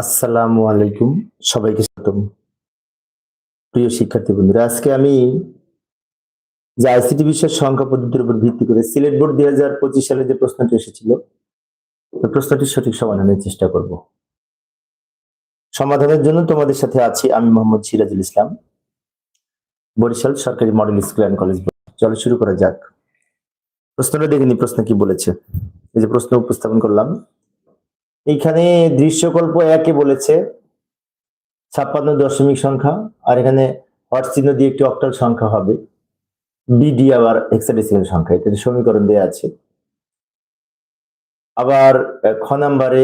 আসসালামু আলাইকুম, সবাইকে স্বাগতম। প্রিয় শিক্ষার্থী বন্ধুরা, আজকে আমি যে আইসিটি বিষয়ের সংখ্যা পদ্ধতির উপর ভিত্তি করে সিলেট বোর্ড দুই হাজার পঁচিশ সালে যে প্রশ্নটি এসেছিল, ওই প্রশ্নটির সঠিক সমাধানের চেষ্টা করব। সমাধানের জন্য তোমাদের সাথে আছি আমি মোহাম্মদ সিরাজুল ইসলাম, বরিশাল সরকারি মডেল স্কুল অ্যান্ড কলেজ চলো শুরু করা যাক। প্রশ্নটা দেখিনি প্রশ্ন কি বলেছে? এই যে প্রশ্ন উপস্থাপন করলাম। এইখানে দৃশ্যকল্প একে বলেছে ছাপ্পান্ন দশমিক সংখ্যা, আর এখানে হট দিয়ে একটি অক্টাল সংখ্যা হবে। বিডি আবার হেক্সাডেসিমাল সংখ্যা এটা সমীকরণ দেওয়া আছে। আবার খ নাম্বারে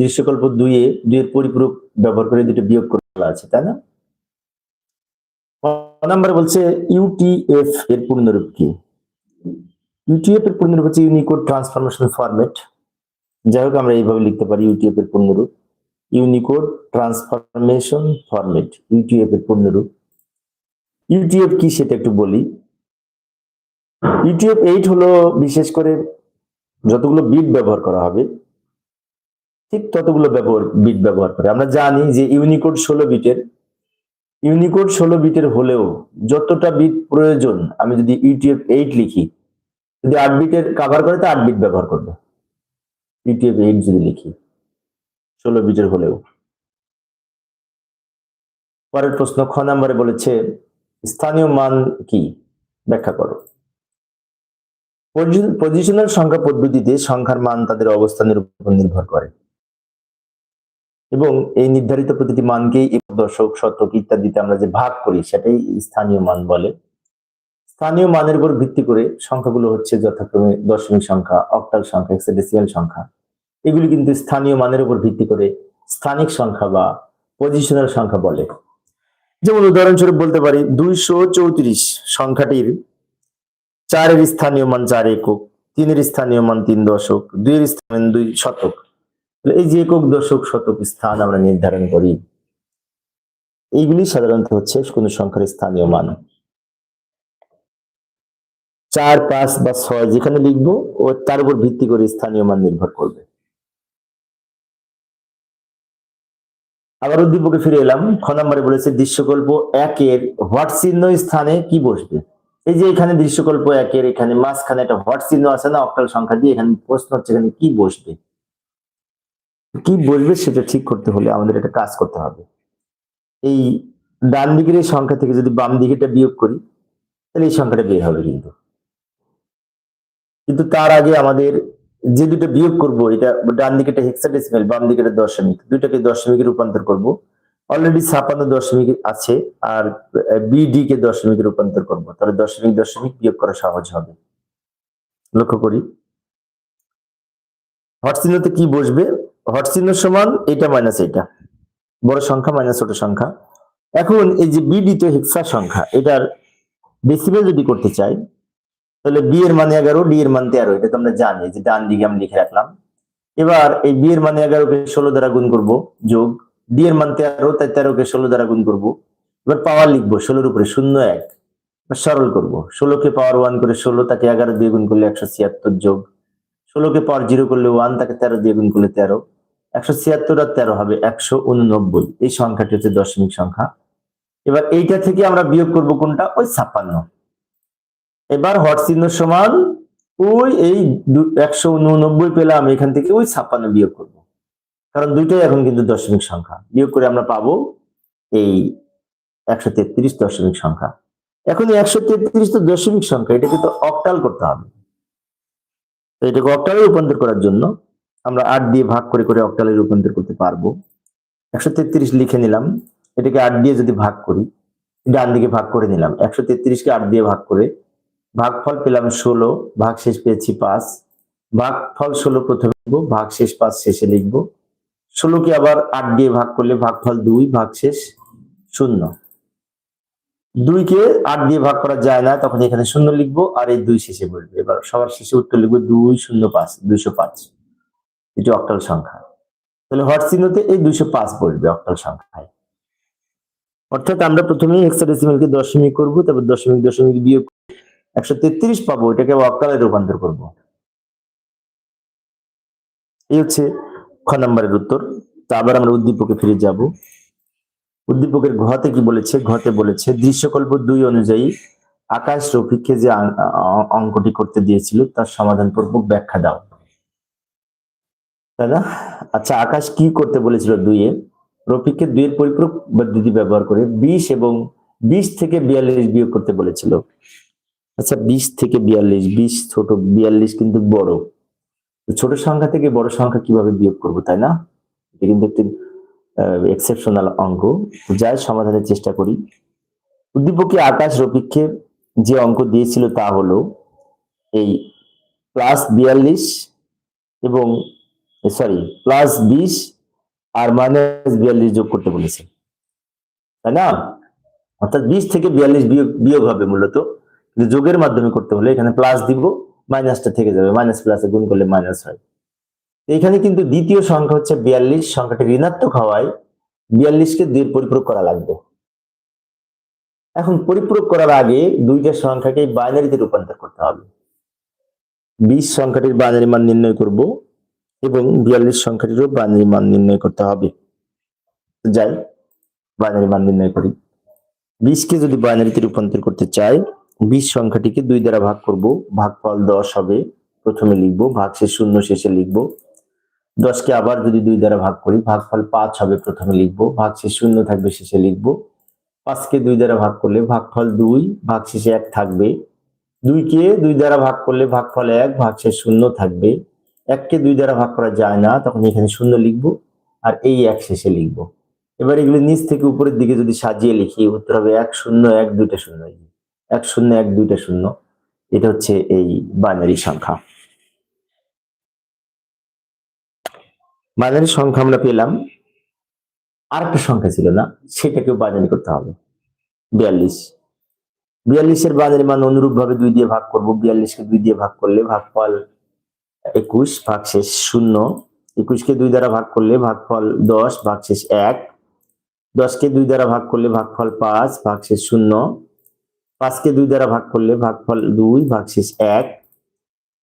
দৃশ্যকল্প দুইয়ে, দুইয়ের পরিপূরক ব্যবহার করে দুটো বিয়োগ করে আছে, তাই না? নাম্বারে বলছে ইউটিএফ এর পূর্ণরূপ কি? ইউটিএফ এর পূর্ণরূপ হচ্ছে ইউনিকোড ট্রান্সফরমেশন ফরম্যাট যাই হোক, আমরা এইভাবে লিখতে পারি ইউটিএফ এর পূর্ণরূপ ইউনিকোড ট্রান্সফরমেশন ফরম্যাট ইউটিএফ এর পূর্ণরূপ ইউটিএফ কি সেটা একটু বলি। ইউটিএফ এইট হলো বিশেষ করে যতগুলো বিট ব্যবহার করা হবে, ঠিক ততগুলো ব্যবহার বিট ব্যবহার করে। আমরা জানি যে ইউনিকোড ষোলো বিটের ইউনিকোড ষোলো বিটের হলেও যতটা বিট প্রয়োজন, আমি যদি ইউটিএফ এইট লিখি, যদি আট বিটের কাভার করে, তো আট বিট ব্যবহার করবে। ইউটিএফ এইট যদি লিখি, ষোলো বিটের হলেও। পরের প্রশ্ন, খ নম্বরে বলেছে, স্থানীয় মান কি? ব্যাখ্যা করো। পজিশনাল সংখ্যা পদ্ধতিতে সংখ্যার মান তাদের অবস্থানের উপর নির্ভর করে। এবং এই নির্ধারিত প্রতিটি মানকেই দশক শতক ইত্যাদিতে আমরা যে ভাগ করি, সেটাই স্থানীয় মান বলে। স্থানীয় মানের উপর ভিত্তি করে সংখ্যাগুলো হচ্ছে যথাক্রমে দশমিক সংখ্যা, অক্টাল সংখ্যা হেক্সাডেসিমাল সংখ্যা। এগুলি কিন্তু স্থানীয় মানের উপর ভিত্তি করে স্থানিক সংখ্যা বা পজিশনাল সংখ্যা বলে। যেমন উদাহরণস্বরূপ বলতে পারি, দুইশো চৌত্রিশ সংখ্যাটির চারের স্থানীয় মান চার একক, তিনের স্থানীয় মান তিন দশক, দুইয়ের স্থানীয় দুই শতক। এই যে একক, দশক, শতক স্থান আমরা নির্ধারণ করি। এইগুলি সাধারণত হচ্ছে কোন সংখ্যার স্থানীয় মান। চার, পাঁচ বা ছয় যেখানে লিখব, ও তার উপর ভিত্তি করে স্থানীয় মান নির্ভর করবে। আবার উদ্দীপকে ফিরে এলাম। খ নম্বরে বলেছে, দৃশ্যকল্প একের হোয়াট চিহ্ন স্থানে কি বসবে? এই যে এখানে দৃশ্যকল্প একের, এখানে মাঝখানে একটা হোয়াট চিহ্ন আছে না, অক্টাল সংখ্যা দিয়ে এখানে প্রশ্ন হচ্ছে এখানে কি বসবে? কি বসবে সেটা ঠিক করতে হলে আমাদের একটা কাজ করতে হবে। এই ডান দিকের এই সংখ্যা থেকে যদি বাম দিকেটা বিয়োগ করি, তাহলে এই সংখ্যাটা বের হবে কিন্তু। কিন্তু তার আগে আমাদের যে দুটো বিয়োগ করব, এটা ডান দিকেটা হেক্সাডেসিমাল বাম দিকেটা দশমিক, দুইটাকে দশমিকে রূপান্তর করব। অলরেডি ছাপান্ন দশমিক আছে আর বিডি কে দশমিকে রূপান্তর করব। তাহলে দশমিক দশমিক বিয়োগ করা সহজ হবে। লক্ষ্য করি। হট চিহ্নতে কি বসবে? হট চিহ্ন সমান এটা মাইনাস এটা। বড় সংখ্যা মাইনাস ছোট সংখ্যা। এখন এই যে বিডি তো হেক্সা সংখ্যা, এটার ডেসিমেল যদি করতে চাই তাহলে বি এর মানে এগারো ডি এর মান তেরো, এটা তো আমরা জানি, যে ডান দিকে আমি লিখে রাখলাম। এবার এই বি এর মানে এগারোকে ষোলো দ্বারা গুণ করব, যোগ। ডি এর মান তেরো, তাই তেরোকে ষোলো দ্বারা গুণ করব। এবার পাওয়ার লিখব, ষোলোর উপরে শূন্য এক। সরল করব, ষোলোকে পাওয়ার ওয়ান করে ষোলো, তাকে এগারো দিয়ে গুণ করলে একশো ছিয়াত্তর যোগ। ষোলোকে পাওয়ার জিরো করলে ওয়ান তাকে তেরো দিয়ে গুণ করলে তেরো। একশো ছিয়াত্তর আর তেরো হবে একশো উননব্বই। এই সংখ্যাটি হচ্ছে দশমিক সংখ্যা। এবার এইটা থেকে আমরা বিয়োগ করব কোনটা? ওই ছাপ্পান্ন। এবার হট চিহ্ন সমান ওই এই একশো উননব্বই পেলাম, এখান থেকে ওই ছাপ্পান্ন বিয়োগ করব। কারণ দুইটাই এখন কিন্তু দশমিক সংখ্যা। বিয়োগ করে আমরা পাবো এই একশো তেত্রিশ দশমিক সংখ্যা। এখন একশো তেত্রিশ তো দশমিক সংখ্যা, এটাকে তো অক্টাল করতে হবে। তো এটাকে অক্টালে রূপান্তর করার জন্য আমরা আট দিয়ে ভাগ করে করে অক্টালে রূপান্তর করতে পারব। একশো তেত্রিশ লিখে নিলাম, এটাকে আট দিয়ে যদি ভাগ করি, ডান দিকে ভাগ করে নিলাম, একশো তেত্রিশকে আট দিয়ে ভাগ করে ভাগফল পেলাম ষোলো ভাগ শেষ পেয়েছি পাঁচ। ভাগফল ষোলো প্রথমে লিখব ভাগ শেষ পাঁচ শেষে লিখব। ষোলোকে আবার আট দিয়ে ভাগ করলে ভাগফল দুই ভাগ শেষ শূন্য। দুইকে আট দিয়ে ভাগ করা যায় না, তখন এখানে শূন্য লিখব আর এই দুই শেষে বলবে এবার সবার শেষে উত্তর লিখব দুই, শূন্য, পাঁচ, দুইশো পাঁচ। এটি অক্টাল সংখ্যা। তাহলে হট চিহ্নতে এই দুইশো পাঁচ বলবে অক্টাল সংখ্যায়। অর্থাৎ আমরা প্রথমে হেক্সাডেসিমালকে দশমিক করব, তারপর দশমিক দশমিক বিয়োগ একশো তেত্রিশ পাবো, এটাকে অক্টালে রূপান্তর করব। এই হচ্ছে খ নম্বরের উত্তর। তা আবার আমরা উদ্দীপকে ফিরে যাব। উদ্দীপকের ঘতে কি বলেছে? ঘতে বলেছে, দৃশ্যকল্প দুই অনুযায়ী আকাশ রফিককে যে অঙ্কটি করতে দিয়েছিল, তার সমাধান পূর্বক ব্যাখ্যা দাও। না আচ্ছা আকাশ কি করতে বলেছিল দুইয়ে? রফিককে দুইয়ের পরিপূরক পদ্ধতি ব্যবহার করে বিশ এবং বিশ থেকে বিয়াল্লিশ বিয়োগ করতে বলেছিল। আচ্ছা বিশ থেকে বিয়াল্লিশ, বিশ ছোট, বিয়াল্লিশ কিন্তু বড়। ছোট সংখ্যা থেকে বড় সংখ্যা কীভাবে বিয়োগ করব, তাই না? এটা কিন্তু একটি এক্সেপশনাল অঙ্ক। যাই সমাধানের চেষ্টা করি। উদ্দীপকে আকাশ রফিককে যে অঙ্ক দিয়েছিল তা হলো এই প্লাস বিয়াল্লিশ এবং সরি প্লাস বিশ আর মাইনাস বিয়াল্লিশ যোগ করতে বলেছে। তাই না? অর্থাৎ বিশ থেকে বিয়াল্লিশ বিয়োগ বিয়োগ হবে মূলত। কিন্তু যোগের মাধ্যমে করতে হলে এখানে প্লাস দিব মাইনাসটা থেকে যাবে। মাইনাস প্লাসে গুণ করলে মাইনাস হয়। এখানে কিন্তু দ্বিতীয় সংখ্যা হচ্ছে বিয়াল্লিশ। সংখ্যাটি ঋণাত্মক হওয়ায় বিয়াল্লিশকে দুই পরিপূরক করা লাগবে। এখন পরিপূরক করার আগে দুইটা সংখ্যাকে বাইনারিতে রূপান্তর করতে হবে। বিশ সংখ্যাটির বাইনারি মান নির্ণয় করব এবং বিয়াল্লিশ সংখ্যাটিরও বাইনারি মান নির্ণয় করতে হবে। যাই বাইনারি মান নির্ণয় করি। বিশকে যদি বাইনারিতে রূপান্তর করতে চাই বিশ সংখ্যাটিকে দুই দ্বারা ভাগ করব, ভাগফল দশ হবে। প্রথমে লিখব ভাগশেষ শূন্য, শেষে লিখব। দশকে আবার যদি দুই দ্বারা ভাগ করি, ভাগফল পাঁচ হবে, প্রথমে লিখব। ভাগশেষ শূন্য থাকবে, শেষে লিখব। পাঁচকে দুই দ্বারা ভাগ করলে ভাগফল দুই ভাগশেষে এক থাকবে। দুইকে দুই দ্বারা ভাগ করলে ভাগফল এক ভাগশেষ শূন্য থাকবে। এককে দুই দ্বারা ভাগ করা যায় না, তখন এখানে শূন্য লিখব আর এই এক শেষে লিখব। এবার এগুলো নিচ থেকে উপরের দিকে যদি সাজিয়ে লিখি, উত্তর হবে এক শূন্য, এক দুইটা শূন্য এক শূন্য এক দুইটা শূন্য। এটা হচ্ছে এই বাইনারি সংখ্যা। বাইনারি সংখ্যা আমরা পেলাম। আরেকটা সংখ্যা ছিল না, সেটাকেও বাইনারি করতে হবে। বিয়াল্লিশ। বিয়াল্লিশের বাইনারি মান অনুরূপ ভাবে দুই দিয়ে ভাগ করব। বিয়াল্লিশকে দুই দিয়ে ভাগ করলে ভাগফল একুশ, ভাগশেষ শূন্য। একুশকে দুই দ্বারা ভাগ করলে ভাগফল দশ, ভাগশেষ এক। দশকে দুই দ্বারা ভাগ করলে ভাগফল পাঁচ, ভাগশেষ শূন্য। পাঁচকে দুই দ্বারা ভাগ করলে ভাগফল দুই, ভাগশেষ এক।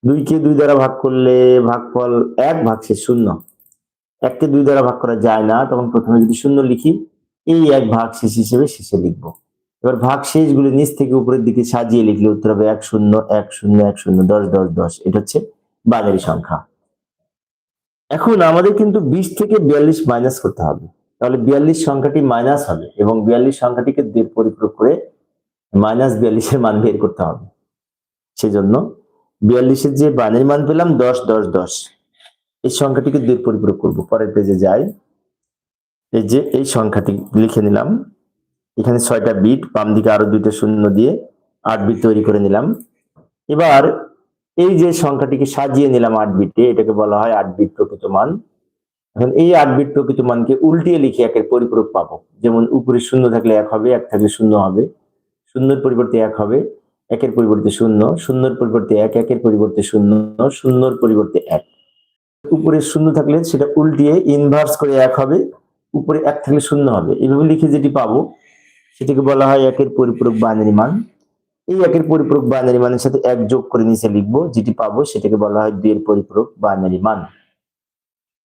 দুইকে দুই দ্বারা ভাগ করলে ভাগফল এক, ভাগশেষ শূন্য। এককে দুই দ্বারা ভাগ করা যায় না, তখন প্রথমে যদি শূন্য লিখি, এই এক ভাগ শেষ হিসেবে শেষে লিখব। এবার ভাগ শেষগুলো নিচ থেকে উপরের দিকে সাজিয়ে লিখলে উত্তর হবে এক শূন্য এক শূন্য এক শূন্য, দশ দশ দশ। এটা হচ্ছে বাইনারি সংখ্যা। এখন আমাদের কিন্তু বিশ থেকে বিয়াল্লিশ মাইনাস করতে হবে। তাহলে বিয়াল্লিশ সংখ্যাটি মাইনাস হবে এবং বিয়াল্লিশ সংখ্যাটিকে মাইনাস বিয়াল্লিশের মান বের করতে হবে। সেজন্য বিয়াল্লিশের যে বানের মান পেলাম দশ দশ দশ। এই সংখ্যাটিকে দুই পরিপূরক করব। পরের পেজে যাই। এই যে এই সংখ্যাটি লিখে নিলাম। এখানে ছয়টা বিট বাম দিকে আরও দুইটা শূন্য দিয়ে আট বিট তৈরি করে নিলাম। এবার এই যে সংখ্যাটিকে সাজিয়ে নিলাম আট বিটে এটাকে বলা হয় আট বিট প্রকৃত মান। এখন এই আট বিট প্রকৃত মানকে উল্টিয়ে লিখে একের পরিপূরক পাবো। যেমন উপরে শূন্য থাকলে এক হবে, এক থাকলে শূন্য হবে। শূন্যের পরিবর্তে এক হবে, একের পরিবর্তে শূন্য শূন্যর পরিবর্তে এক, একের পরিবর্তে শূন্য শূন্যর পরিবর্তে এক। উপরে শূন্য থাকলে সেটা উল্টিয়ে ইনভার্স করে এক হবে, উপরে এক থাকলে শূন্য হবে। এইভাবে লিখে যেটি পাবো, সেটাকে বলা হয় একের পরিপূরক বাইনারি মান। এই একের পরিপূরক বাইনারি মানের সাথে এক যোগ করে নিচে লিখব, যেটি পাবো সেটাকে বলা হয় দুইয়ের পরিপূরক বাইনারি মান।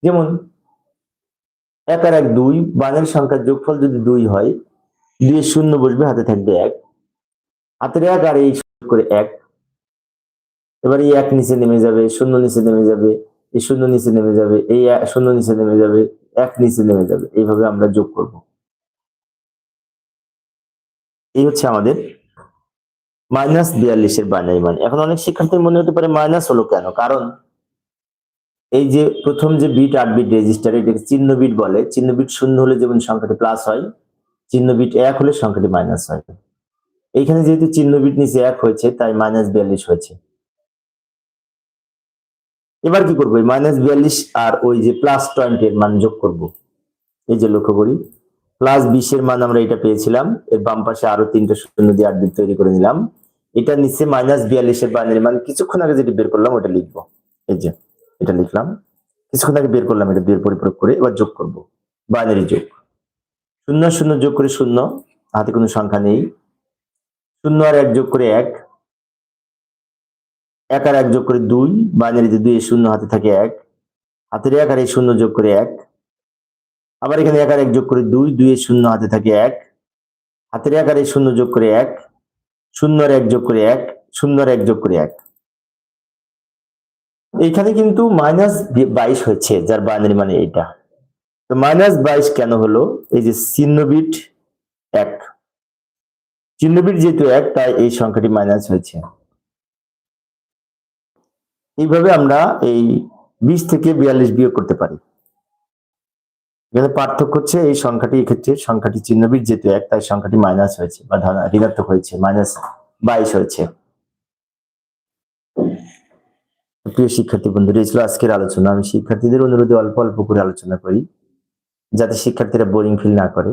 যেমন, এক আর এক দুই বাইনারি সংখ্যার যোগফল যদি দুই হয়, দুইয়ের শূন্য বসবে, হাতে থাকবে এক। হাতের এক আর এই করে এক। এবার এই এক নিচে নেমে যাবে, শূন্য নিচে নেমে যাবে, এই শূন্য নিচে নেমে যাবে, এই শূন্য নিচে নেমে যাবে, এক নিচে নেমে যাবে। এইভাবে আমরা যোগ করব। এই হচ্ছে আমাদের মাইনাস বিয়াল্লিশের বাইনারি মান। এখন অনেক শিক্ষার্থীর মনে হতে পারে মাইনাস হলো কেন? কারণ এই যে প্রথম যে বিট আট বিট রেজিস্টার এটাকে চিহ্ন বিট বলে। চিহ্ন বিট শূন্য হলে যেমন সংখ্যাটি প্লাস হয়, চিহ্ন বিট এক হলে সংখ্যাটি মাইনাস হয়। এইখানে যেহেতু চিহ্ন বিট নিচে এক হয়েছে, তাই মাইনাস বিয়াল্লিশ হয়েছে। এবার কি করব? মাইনাস বিয়াল্লিশ আর ওই যে প্লাস টোয়েন্টি এর মান যোগ করব। এই যে লক্ষ্য করি প্লাস বিশের মান আমরা এটা পেয়েছিলাম, এর বাম পাশে আরও তিনটা শূন্য দিয়ে আট তৈরি করে নিলাম। এটা নিচে মাইনাস বিয়াল্লিশের বাইনারি মান কিছুক্ষণ আগে যেটি বের করলাম, ওটা লিখব। এই যে, এটা লিখলাম। কিছুক্ষণ আগে বের করলাম, এটা দুইয়ের পরিপূরক করে এবার যোগ করব। বাইনারি যোগ। শূন্য শূন্য যোগ করে শূন্য, হাতে কোনো সংখ্যা নেই। শূন্য আর এক যোগ করে এক। এক আর এক যোগ করে দুই, বাইনারিতে দুই শূন্য হাতে থাকে এক। হাতের এক আর এই শূন্য যোগ করে এক। আবার এখানে এক আর এক যোগ করে দুই দুই শূন্য হাতে থাকে এক। হাতের এক আর এই শূন্য যোগ করে এক। শূন্য আর এক যোগ করে এক। শূন্য আর এক যোগ করে এক। এইখানে কিন্তু মাইনাস বাইশ হয়েছে, যার বাইনারি মানে এটা। তো মাইনাস বাইশ কেন হলো? এই যে চিহ্ন বিট এক। চিহ্ন বিট যেহেতু এক, তাই এই সংখ্যাটি মাইনাস হয়েছে। এইভাবে আমরা এই বিশ থেকে বিয়াল্লিশ বিয়োগ করতে পারি। এখানে পার্থক্য হচ্ছে এই সংখ্যাটি এক্ষেত্রে সংখ্যাটি চিহ্নবিদ যেহেতু এক, তাই সংখ্যাটি মাইনাস হয়েছে বা ঋণাত্মক হয়েছে মাইনাস বাইশ হয়েছে। প্রিয় শিক্ষার্থী বন্ধুরা, এই ছিল আজকের আলোচনা। আমি শিক্ষার্থীদের অনুরোধে অল্প অল্প করে আলোচনা করি, যাতে শিক্ষার্থীরা বোরিং ফিল না করে।